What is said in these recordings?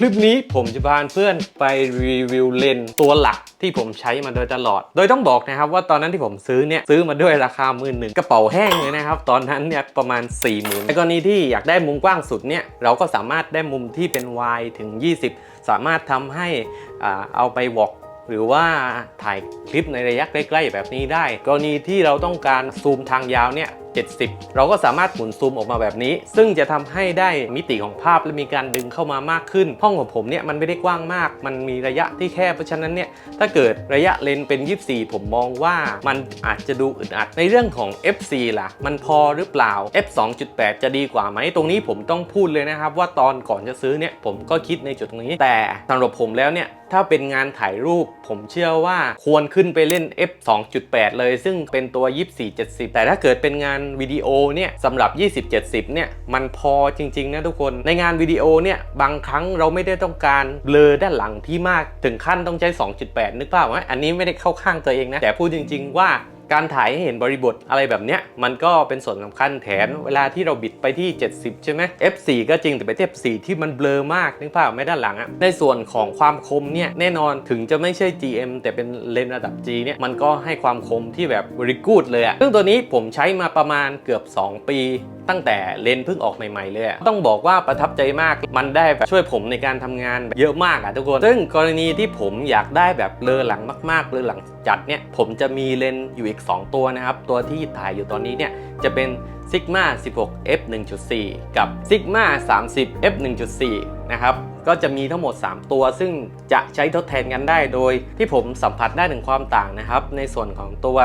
คลิปนี้ผมจะพาเพื่อนไปรีวิวเลนส์ตัวหลักที่ผมใช้มาโดยตลอด โดยต้องบอกนะครับว่าตอนนั้นที่ผมซื้อเนี่ยซื้อมาด้วยราคาหมื่นหนึ่งกระเป๋าแห้งเลยนะครับ ตอนนั้นเนี่ยประมาณ 4 0,000ในกรณีที่อยากได้มุมกว้างสุดเนี่ยเราก็สามารถได้มุมที่เป็น Y ถึง 20 สามารถทำให้อ่าเอาไปวอกหรือว่าถ่ายคลิปในระยะใกล้ ๆ แบบนี้ได้ กรณีที่เราต้องการซูมทางยาวเนี่ย70 เราก็สามารถหมุนซูมออกมาแบบนี้ ซึ่งจะทำให้ได้มิติของภาพและมีการดึงเข้ามามากขึ้น ห้องของผมเนี่ยมันไม่ได้กว้างมาก มันมีระยะที่แคบเพราะฉะนั้นเนี่ยถ้าเกิดระยะเลนส์เป็น 24 ผมมองว่ามันอาจจะดูอึดอัดในเรื่องของ f4 ล่ะ มันพอหรือเปล่า f 2.8 จะดีกว่าไหมตรงนี้ผมต้องพูดเลยนะครับ ว่าตอนก่อนจะซื้อเนี่ยผมก็คิดในจุดตรงนี้ แต่สำหรับผมแล้วเนี่ยถ้าเป็นงานถ่ายรูปผมเชื่อว่าควรขึ้นไปเล่น f 2.8 เลย ซึ่งเป็นตัว 24 70 แต่ถ้าเกิดเป็นงานวิดีโอเนี่ยสำหรับ 20 70 เนี่ยมันพอจริงๆนะทุกคน ในงานวิดีโอเนี่ยบางครั้งเราไม่ได้ต้องการเบลอด้านหลังที่มากถึงขั้นต้องใช้ 2.8 นึกเปล่าไหมอันนี้ไม่ได้เข้าข้างตัวเองนะแต่พูดจริง ๆว่า การถ่ายให้เห็นบริบทอะไรแบบเนี้ยมันก็เป็นส่วนสำคัญแถมเวลาที่เราบิดไปที่ 70 ใช่ไหม F4 ก็จริงแต่เป็น F4 ที่มันเบลอมากนึกภาพไม่ด้านหลังอะในส่วนของความคมเนี่ยแน่นอนถึงจะไม่ใช่ GM แต่เป็นเลนส์ระดับ G เนี่ยมันก็ให้ความคมที่แบบ very good เลยอะซึ่งตัวนี้ผมใช้มาประมาณเกือบ 2 ปี ตั้งแต่เลนส์เพิ่งออกใหม่ๆเลยต้องบอกว่าประทับใจมากมันได้แบบช่วยผมในการทำงานเยอะมากอะทุกคน ซึ่งกรณีที่ผมอยากได้แบบเลอหลังมากๆเลอหลังจัดเนี่ยผมจะมีเลนส์อยู่อีก 2 ตัวนะครับ ตัวที่ถ่ายอยู่ตอนนี้เนี่ยจะเป็น Sigma 16 f 1.4 กับ Sigma 30 f 1.4 นะครับ ก็จะมีทั้งหมด 3 ตัว ซึ่งจะใช้ทดแทนกันได้โดยที่ผมสัมผัสได้ถึงความต่างนะครับ ในส่วนของตัว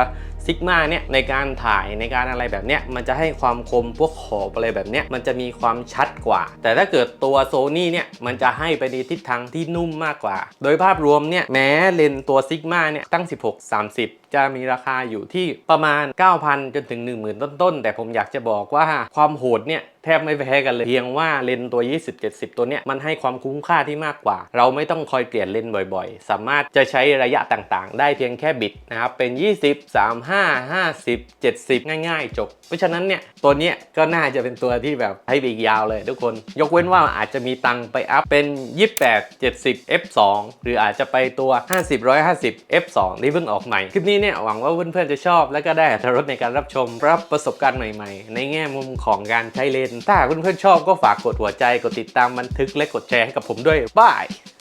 ซิกมาเนี่ยในการถ่ายในการอะไรแบบเนี้ยมันจะให้ความคมพวกขอบอะไรแบบเนี้ยมันจะมีความชัดกว่า แต่ถ้าเกิดตัวโซนี่เนี่ยมันจะให้ไปในทิศทางที่นุ่มมากกว่า โดยภาพรวมเนี่ยแม้เลนตัวซิกมาเนี่ยตั้ง 16 30 จะมีราคาอยู่ที่ประมาณ 9,000 จนถึง 10,000 ต้นๆ แต่ผมอยากจะบอกว่าความโหดเนี่ย แทบไม่แพ้กันเลย เพียงว่าเลนส์ตัว 20-70 ตัวเนี้ยมันให้ความคุ้มค่าที่มากกว่า เราไม่ต้องคอยเปลี่ยนเลนบ่อยๆ สามารถจะใช้ระยะต่างๆ ได้เพียงแค่บิดนะครับ เป็น 20 35 50 70 ง่ายๆ จบ เพราะฉะนั้นเนี่ยตัวเนี้ยก็น่าจะเป็นตัวที่แบบให้ไปอีกยาวเลยทุกคน ยกเว้นว่าอาจจะมีตังไปอัพเป็น 28 70 F2 หรืออาจจะไปตัว 50 150 F2 ที่เพิ่งออกใหม่ คลิปนี้เนี่ยหวังว่าเพื่อนๆจะชอบ และก็ได้อรรถรสในการรับชมรับประสบการณ์ใหม่ๆ ในแง่มุมของการใช้เลนถ้าเพื่อนๆชอบก็ฝากกดหัวใจกดติดตามบันทึกและกดแชร์ให้กับผมด้วยบาย